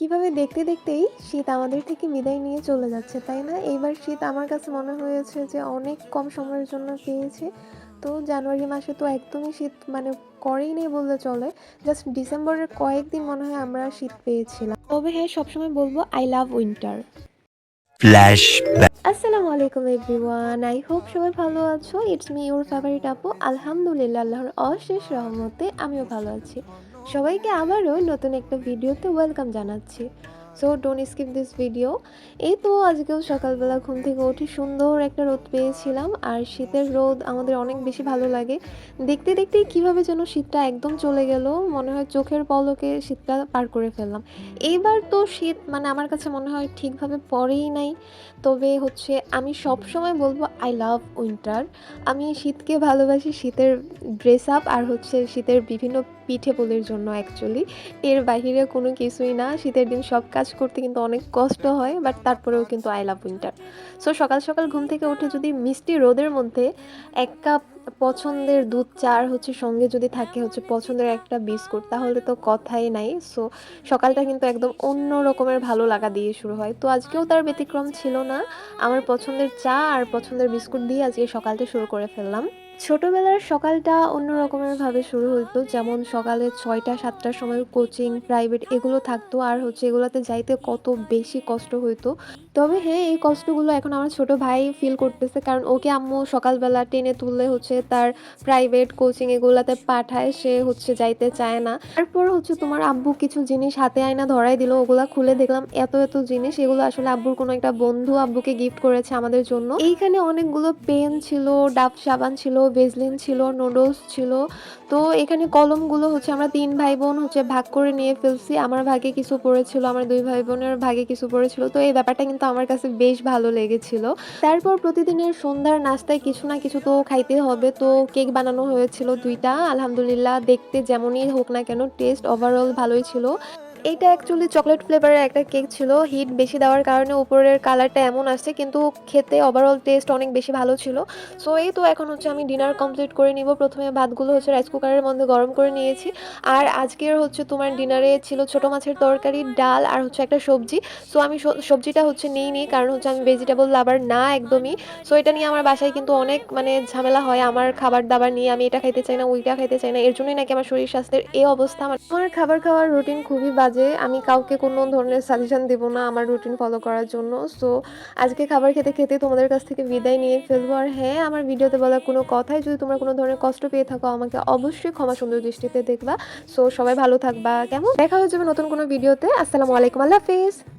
কীভাবে দেখতে দেখতেই শীত আমাদের থেকে বিদায় নিয়ে চলে যাচ্ছে তাই না? এইবার শীত আমার কাছে মনে হয়েছে যে অনেক কম সময়ের জন্য পেয়েছি। তো জানুয়ারি মাসে তো একদমই শীত মানে করেই নেই বললে চলে। জাস্ট ডিসেম্বরের কয়েকদিন মনে হয় আমরা শীত পেয়েছিলাম। তবে হ্যাঁ সবসময় বলব আই লাভ উইন্টার আসসালামু আলাইকুম এভরিওয়ান আই হোপ সবাই ভালো আছো। ইটস মি ইউর ফেভারিট আপু। আলহামদুলিল্লাহ আল্লাহর অশেষ রহমতে আমিও ভালো আছি। সবাইকে আবারও নতুন একটা ভিডিওতে ওয়েলকাম জানাচ্ছি। So don't skip this video এই তো আজকেও সকালবেলা ঘুম থেকে উঠে সুন্দর একটা রোদ পেয়েছিলাম, আর শীতের রোদ আমাদের অনেক বেশি ভালো লাগে। দেখতে দেখতে কীভাবে যেন শীতটা একদম চলে গেল, মনে হয় চোখের পলকে শীতটা পার করে ফেললাম। এইবার তো শীত মানে আমার কাছে মনে হয় ঠিকভাবে পড়েই নাই। তবে হচ্ছে আমি সব সময় বলব আই লাভ উইন্টার আমি শীতকে ভালোবাসি, শীতের ড্রেস আপ আর হচ্ছে শীতের বিভিন্ন পিঠে পুলির জন্য অ্যাকচুয়ালি এর বাইরে কোনো কিছুই না, শীতের দিন সব কাজ করতে কিন্তু অনেক কষ্ট হয় বাট তারপরেও কিন্তু আই লাভ উইন্টার সো সকাল সকাল ঘুম থেকে উঠে যদি মিষ্টি রোদের মধ্যে এক কাপ পছন্দের দুধ চা আর হচ্ছে সঙ্গে যদি থাকে হচ্ছে পছন্দের একটা বিস্কুট, তাহলে তো কথাই নাই। সো সকালটা কিন্তু একদম অন্য রকমের ভালো লাগা দিয়ে শুরু হয়। তো আজকেও তার ব্যতিক্রম ছিল না। আমার পছন্দের চা আর পছন্দের বিস্কুট দিয়ে আজকে সকালটা শুরু করে ফেললাম। ছোটবেলার সকালটা অন্য ভাবে শুরু হতো। যেমন সকালে ছয়টা, সাতটার সময় কোচিং প্রাইভেট এগুলো থাকতো। আর হচ্ছে এগুলোতে যাইতে কত বেশি কষ্ট হইতো। তবে হ্যাঁ এই কষ্টগুলো এখন আমার ছোট ভাই ফিল করতেছে। কারণ ওকে আম্মু সকালবেলা টেনে তুললে হচ্ছে তার প্রাইভেট কোচিং এগুলাতে পাঠায়। সে হচ্ছে যাইতে চায় না। তারপর হচ্ছে তোমার আব্বু কিছু জিনিস হাতে আয়না ধরাই দিল। ওগুলা খুলে দেখলাম, এত এত জিনিস। এগুলো আসলে আব্বুর কোনো একটা বন্ধু আব্বুকে গিফট করেছে আমাদের জন্য। এইখানে অনেকগুলো পেন ছিল, ডাব সাবান ছিল বেজলিন ছিল নুডলস ছিল। তো এখানে কলমগুলো হচ্ছে আমরা তিন ভাই বোন হচ্ছে ভাগ করে নিয়ে ফেলছি। আমার ভাগে কিছু পড়েছিল, আমার দুই ভাই বোনের ভাগে কিছু পড়েছিল। তো এই ব্যাপারটা কিন্তু আমার কাছে বেশ ভালো লেগেছিল। তারপর প্রতিদিনের সন্ধ্যার নাস্তায় কিছু না কিছু তো খাইতে হবে। তো কেক বানানো হয়েছিল দুইটা। আলহামদুলিল্লাহ দেখতে যেমনই হোক না কেন টেস্ট ওভারঅল ভালোই ছিল। এইটা অ্যাকচুয়ালি চকলেট ফ্লেভারের একটা কেক ছিল। হিট বেশি দেওয়ার কারণে উপরের কালারটা এমন আসছে, কিন্তু খেতে ওভারঅল টেস্ট অনেক বেশি ভালো ছিল। সো এই তো এখন হচ্ছে আমি ডিনার কমপ্লিট করে নিব। প্রথমে ভাতগুলো হচ্ছে রাইস কুকারের মধ্যে গরম করে নিয়েছি। আর আজকের হচ্ছে তোমার ডিনারে ছিল ছোট মাছের তরকারি, ডাল আর হচ্ছে একটা সবজি। সো আমি সবজিটা হচ্ছে নিই নি, কারণ হচ্ছে আমি ভেজিটেবল লাভার না একদমই। সো এটা নিয়ে আমার বাসায় কিন্তু অনেক মানে ঝামেলা হয়। আমার খাবার দাবার নিয়ে আমি এটা খাইতে চাই না, ওইটা খাইতে চাই না। এর জন্যই নাকি আমার শরীর স্বাস্থ্যের এই অবস্থা। আমার খাবার খাওয়ার রুটিন খুবই বাজে। আমি কাউকে কোনো ধরনের সাজেশন দেব না আমার রুটিন ফলো করার জন্য। সো আজকে খাবার খেতে খেতে তোমাদের কাছ থেকে বিদায় নিয়ে ফেলব। আর হ্যাঁ আমার ভিডিওতে বলা কোনো কথাই যদি তোমরা কোনো ধরনের কষ্ট পেয়ে থাকো, আমাকে অবশ্যই ক্ষমা সুন্দর দৃষ্টিতে দেখবা। সো সবাই ভালো থাকবা। কেমন? দেখা হয়ে যাবে নতুন কোনো ভিডিওতে আসসালামু আলাইকুম। আল্লাহ হাফিজ।